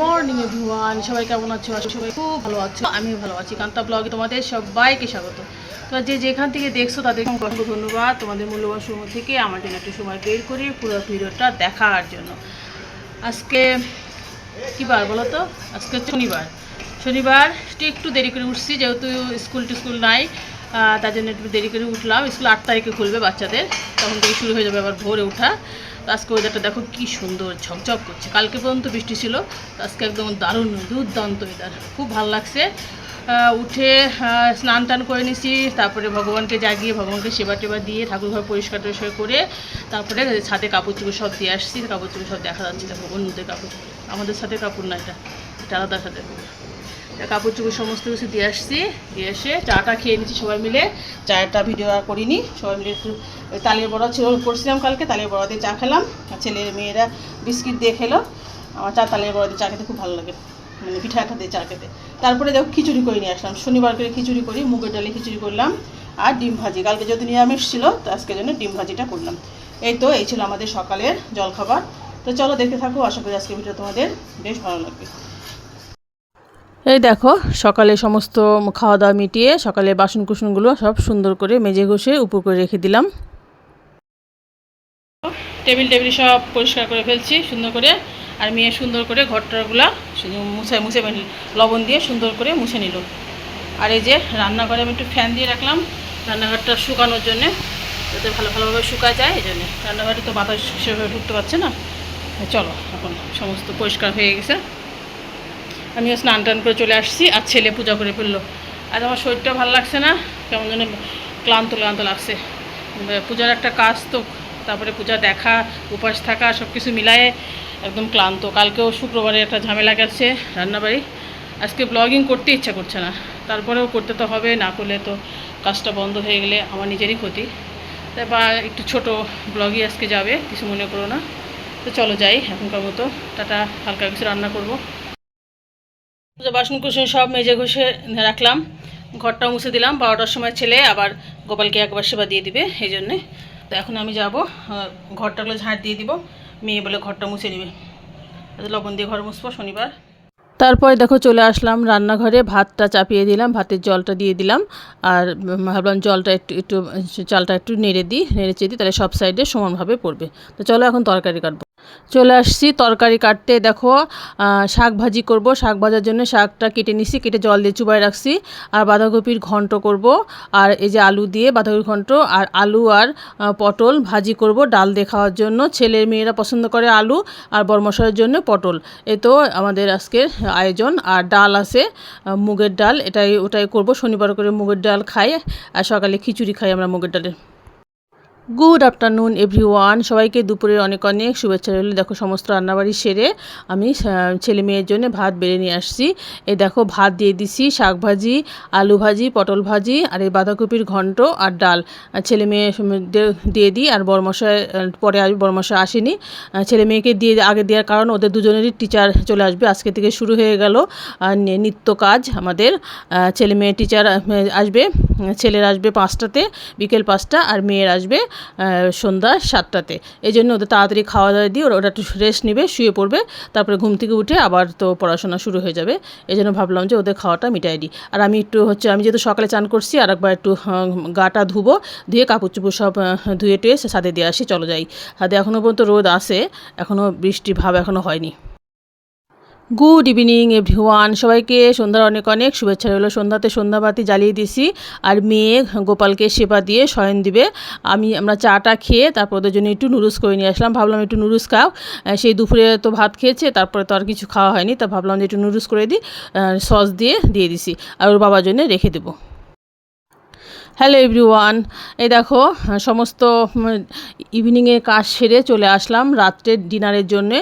Morning everyone সবাই কেমন আছো? আশা সবাই খুব ভালো আছো। আমিও ভালো আছি। কান্তা ব্লগে তোমাদের সবাইকে স্বাগত। তো যে যেখান থেকে দেখছ, তাদের অসংখ্য ধন্যবাদ। তোমাদের মূল্যবান সময় থেকে আমার জন্য একটু সময় বের করে পুরো ভিডিওটা দেখার জন্য। আজকে কী বার বলো তো? আজকে শনিবার। শনিবার একটু দেরি করে উঠছি, যেহেতু স্কুল টিস্কুল নাই। তার জন্য একটু দেরি করে উঠলাম। স্কুল আট তারিখে খুলবে বাচ্চাদের। তখন থেকে শুরু হয়ে যাবে আবার ভোরে ওঠা। তো আজকে ওয়েদারটা দেখো কি সুন্দর, ঝকঝক করছে। কালকে পর্যন্ত বৃষ্টি ছিল। আজকে একদম দারুণ দুর্দান্ত ওয়েদার খুব ভালো লাগছে। উঠে স্নান টান করে নিছি। তারপরে ভগবানকে জাগিয়ে, ভগবানকে সেবা টেবা দিয়ে ঠাকুর ঘর পরিষ্কার টরিষ্কার করে তারপরে ছাদে কাপড় চোপড় সব দিয়ে আসছি। কাপড় চোপড় সব দেখা যাচ্ছে। দেখো অন্যদের কাপড়। আমাদের সাথে কাপড় না এটা। এটা আলাদা সাথে কাপড় চোপড় সমস্ত কিছু দিয়ে আসছি, দিয়ে এসে চাটা খেয়ে নিচ্ছি সবাই মিলে। চাটা ভিডিও আর করিনি, সবাই মিলে একটু তালের বড়া ছিল, করছিলাম কালকে, তালের বড়া দিয়ে চা খেলাম। আর ছেলে মেয়েরা বিস্কিট দিয়ে খেলো। আমার চা তালের বড়া দিয়ে চা খেতে খুব ভালো লাগে মানে পিঠা একটা দিয়ে চা খেতে। তারপরে দেখো খিচুড়ি করে নিয়ে আসলাম। শনিবার করে খিচুড়ি করি, মুগের ডালে খিচুড়ি করলাম আর ডিম ভাজি। কালকে যদি নিরামিষ ছিল, তো আজকের জন্য ডিম ভাজিটা করলাম। এই তো, এই ছিল আমাদের সকালের জলখাবার। তো চলো দেখতে থাকো, আশা করি আজকে ভিডিও তোমাদের বেশ ভালো লাগবে। এই দেখো, সকালে সমস্ত খাওয়া দাওয়া মিটিয়ে সকালে বাসন কুসনগুলো সব সুন্দর করে মেজে ঘষে উপর করে রেখে দিলাম। টেবিল টেবিল সব পরিষ্কার করে ফেলছি, সুন্দর করে। আর মেয়ে সুন্দর করে ঘরটাগুলা মুছে মুছে মানে লবণ দিয়ে সুন্দর করে মুছে নিল। আর এই যে রান্নাঘরে আমি একটু ফ্যান দিয়ে রাখলাম, রান্নাঘরটা শুকানোর জন্যে, যাতে ভালো, ভালোভাবে শুকায় যায়, এই জন্যে। রান্নাঘরে তো বাতাস সেভাবে ঢুকতে পারছে না। চলো, এখন সমস্ত পরিষ্কার হয়ে গেছে। আমিও স্নান টান করে চলে আসছি আর ছেলে পূজা করে ফেলল। আর আমার শরীরটা ভালো লাগছে না, কেমন যেন ক্লান্ত ক্লান্ত লাগছে। পূজার একটা কাজ তো, তারপরে পূজা দেখা, উপাস থাকা সব কিছু মিলায়ে একদম ক্লান্ত। কালকেও শুক্রবারে একটা ঝামেলা গেছে রান্নাবাড়ি। আজকে ব্লগিং করতে ইচ্ছা করছে না। তারপরেও করতে তো হবে, না করলে তো কাজটা বন্ধ হয়ে গেলে আমার নিজেরই ক্ষতি। তাই বা একটু ছোট ব্লগই আজকে যাবে, কিছু মনে করো না। তো চলো যাই এখনকার মতো। টাটা, হালকা কিছু রান্না করব। বাসন কুসন সব মেজে ঘষে রাখলাম, ঘরটাও মুছে দিলাম। বারোটার সময় ছেলে আবার গোপালকে একবার সেবা দিয়ে দিবে, এই জন্যে। তো এখন আমি যাব ঘরটাগুলো ঝাঁট দিয়ে দিব, মেয়ে বলে ঘরটা মুছে নেবে। তো লবণ দিয়ে ঘর মুছবো শনিবার। তারপরে দেখো চলে আসলাম রান্নাঘরে, ভাতটা চাপিয়ে দিলাম, ভাতের জলটা দিয়ে দিলাম। আর ভাবলাম জলটা একটু একটু, চালটা একটু নেড়ে দিই, নেড়ে চেয়ে দিই, তাহলে সব সাইডে সমানভাবে পড়বে। তো চলো এখন তরকারি কাটবো। চলে আসছি, তরকারি কাটতে। দেখো শাক ভাজি করব। শাক ভাজার জন্য শাকটা কেটে নিছি, কেটে জল দিয়ে চুবাই রাখছি। আর বাঁধাকপির ঘন্ট করব। আর এই যে আলু দিয়ে বাঁধাকপির ঘন্ট, আর আলু আর পটল ভাজি করব ডাল দিয়ে খাওয়ার জন্য। ছেলের মেয়েরা পছন্দ করে আলু আর বরমশাইয়ের জন্য পটল। এ তো আমাদের আজকের আয়োজন। আর ডাল আছে মুগের ডাল। এটাই, ওটাই করব। শনিবার করে মুগের ডাল খাই। আর সকালে খিচুড়ি খাই আমরা মুগের ডালের গুড আফটারনুন এভরিওয়ান সবাইকে দুপুরের অনেক অনেক শুভেচ্ছা রইল। দেখো, সমস্ত রান্নাবাড়ি সেরে আমি ছেলে মেয়ের জন্য ভাত বেড়ে নিয়ে আসছি। এই দেখো, ভাত দিয়ে দিছি শাক ভাজি, আলু ভাজি, পটল ভাজি আর এই বাঁধাকপির ঘন্ট আর ডাল। ছেলে মেয়ে দিয়ে দিই আর বরমশায় পরে আসবে বরমশায় আসেনি। ছেলে মেয়েকে দিয়ে, আগে দেওয়ার কারণ ওদের দুজনেরই টিচার চলে আসবে। আজকে থেকে শুরু হয়ে গেল নিত্য কাজ আমাদের। ছেলে মেয়ে টিচার আসবে, ছেলের আসবে পাঁচটাতে, বিকেল পাঁচটা আর মেয়ের আসবে সন্ধ্যা সাতটাতে। এই জন্য ওদের তাড়াতাড়ি খাওয়া দাওয়া দিয়ে ওরা একটু রেস্ট নেবে শুয়ে পড়বে। তারপরে ঘুম থেকে উঠে আবার তো পড়াশোনা শুরু হয়ে যাবে। এই জন্য ভাবলাম যে ওদের খাওয়াটা মিটাই দিই। আর আমি একটু হচ্ছে আমি যেহেতু সকালে চান করছি আর একবার একটু আহ, গাটা ধুবো ধুয়ে কাপড় চুপড় সব ধুয়ে টুয়ে সাদে দিয়ে আসি চলো যাই। সাদে এখনও পর্যন্ত রোদ আসে এখনও বৃষ্টির ভাব এখনও হয়নি। গুড ইভিনিং এভরিওয়ান সবাইকে সন্ধ্যার অনেক অনেক শুভেচ্ছা রইল। সন্ধ্যাতে সন্ধ্যাবাতি জ্বালিয়ে দিছি আর মেয়ে গোপালকে সেবা দিয়ে শয়ন দিবে। আমি, আমরা চাটা খেয়ে তারপর ওদের জন্য একটু নুডলস করে নিয়ে আসলাম। ভাবলাম একটু নুডলস খাও। সেই দুপুরে তো ভাত খেয়েছে, তারপরে তো আর কিছু খাওয়া হয়নি। তা ভাবলাম যে একটু নুডলস করে দিই সস দিয়ে দিয়ে দিছি। আর ওর বাবার জন্য রেখে দেবো। হ্যালো এভরিওয়ান এই দেখো, সমস্ত ইভিনিংয়ে কাজ সেরে চলে আসলাম রাত্রের ডিনারের জন্য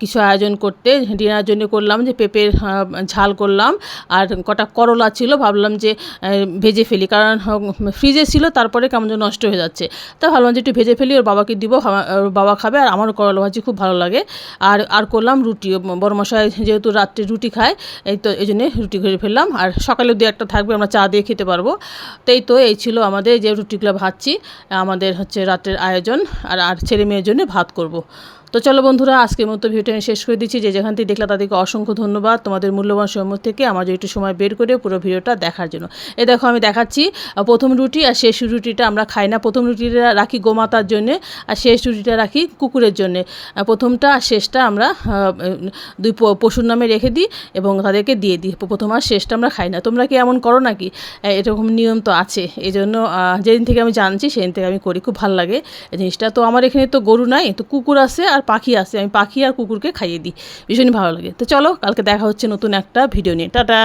কিছু আয়োজন করতে। ডিনারের জন্য করলাম যে পেঁপের ঝাল করলাম আর কটা করলা ছিল, ভাবলাম যে ভেজে ফেলি। কারণ ফ্রিজে ছিল, তারপরে কেমন যেন নষ্ট হয়ে যাচ্ছে। তা ভাবলাম যে একটু ভেজে ফেলি, ওর বাবাকে দিব ওর বাবা খাবে আর আমারও করলা ভাজি খুব ভালো লাগে। আর আর করলাম রুটি। বড় মশাই যেহেতু রাত্রে রুটি খায়, এই তো, এই জন্যে রুটি করে ফেললাম। আর সকালে দু একটা থাকবে, আমরা চা দিয়ে খেতে পারব। তো এই তো এই ছিল আমাদের যে রুটিগুলো ভাজছি আমাদের হচ্ছে রাতের আয়োজন, আর আর ছেলে মেয়ের জন্য ভাত করব। তো চলো বন্ধুরা, আজকের মতো ভিডিওটা আমি শেষ করে দিচ্ছি। যে যেখান থেকে দেখলে তাদেরকে অসংখ্য ধন্যবাদ। তোমাদের মূল্যবান সময় থেকে আমার একটু সময় বের করে পুরো ভিডিওটা দেখার জন্য। এ দেখো, আমি দেখাচ্ছি প্রথম রুটি আর শেষ রুটিটা আমরা খাই না। প্রথম রুটিটা রাখি গোমাতার জন্যে আর শেষ রুটিটা রাখি কুকুরের জন্যে। প্রথমটা আর শেষটা আমরা দুই পশুর নামে রেখে দিই এবং তাদেরকে দিয়ে দিই। প্রথম আর শেষটা আমরা খাই না। তোমরা কি এমন করো নাকি? এরকম নিয়ম তো আছে। এই জন্য যেদিন থেকে আমি জানছি, সেদিন থেকে আমি করি। খুব ভালো লাগে জিনিসটা। তো আমার এখানে তো গরু নাই, তো কুকুর আছে আর পাখি আসে, আমি পাখি আর কুকুরকে খাইয়ে দিই। ভীষণই ভালো লাগে। তো চলো, কালকে দেখা হচ্ছে নতুন একটা ভিডিও নিয়ে। টাটা!